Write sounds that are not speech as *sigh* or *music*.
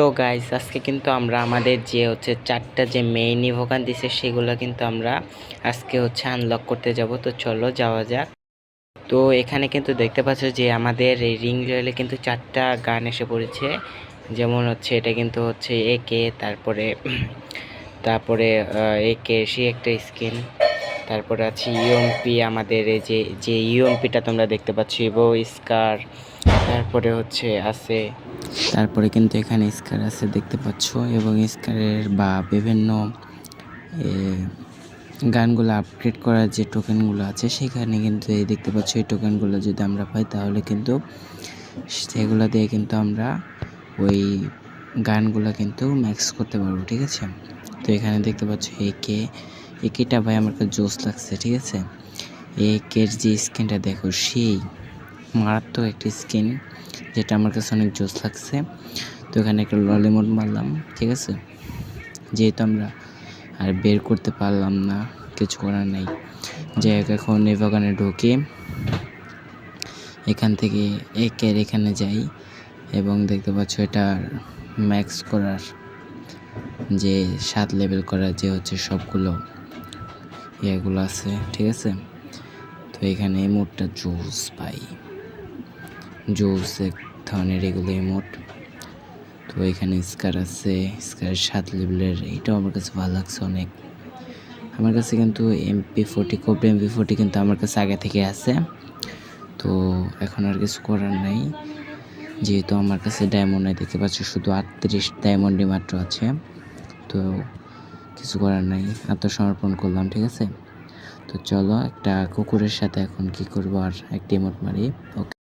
তো গাইস আজকে কিন্তু আমরা আমাদের যে হচ্ছে চারটা যে মেইন ইভোকান দিছে, সেগুলো কিন্তু আমরা আজকে হচ্ছে আনলক করতে যাব। তো চলো যাওয়া যাক। তো এখানে কিন্তু দেখতে পাচ্ছ যে আমাদের এই রিং রয়েলে কিন্তু চারটা গান এসে পড়েছে। যেমন হচ্ছে এটা কিন্তু হচ্ছে এ কে তারপরে *clears throat* তারপরে এ কে সে একটা স্কিন তারপরে আছে ইউএমপি আমাদের এই যে যে ইউএমপিটা তোমরা দেখতে পাচ্ছ ইভো স্কার তারপরে হচ্ছে আছে তারপরে কিন্তু এখানে স্কার আছে, দেখতে পাচ্ছ। এবং স্কারের বা বিভিন্ন গানগুলো আপগ্রেড করার যে টোকেনগুলো আছে, সেখানে কিন্তু এই দেখতে পাচ্ছ, এই টোকেনগুলো যদি আমরা পাই, তাহলে কিন্তু সেগুলো দিয়ে কিন্তু আমরা ওই গানগুলো কিন্তু ম্যাক্স করতে পারব, ঠিক আছে? তো এখানে দেখতে পাচ্ছ একে একেটা ভাই আমার কাছে জোস লাগছে, ঠিক আছে? একের যে স্কিনটা দেখো, সেই মারাত্মক একটি স্কিন যেটা আমার কাছে অনেক জোস লাগছে। তো এখানে একটা ললিমোড মারলাম, ঠিক আছে? যেহেতু আমরা আর বের করতে পারলাম না, কিছু করার নেই। যাই হোক, এখন এই বাগানে ঢুকে এখান থেকে একের এখানে যাই এবং দেখতে পাচ্ছ এটা ম্যাক্স করার যে সাত লেভেল করার যে হচ্ছে সবগুলো ইয়েগুলো আছে, ঠিক আছে? তো এখানে এই মোটটা জুস পাই জুস, এক ধরনের এগুলো ইমোট তো এখানে স্কার আছে স্কার সাত লেভেলের, এটাও আমার কাছে ভালো লাগছে অনেক। আমার কাছে কিন্তু এমপি ফোর্টি কোপ এমপি ফোর্টি কিন্তু আমার কাছে আগে থেকে আছে। তো এখন আর কিছু করার নাই। যেহেতু আমার কাছে ডায়মন্ড নাই, দেখতে পাচ্ছ শুধু আটত্রিশ ডায়মন্ডই মাত্র আছে। তো কিছু করার নাই, আত্মসমর্পণ করলাম, ঠিক আছে? তো চলো একটা কুকুরের সাথে এখন কি করব, আর একটা ইমোট মারি, ওকে।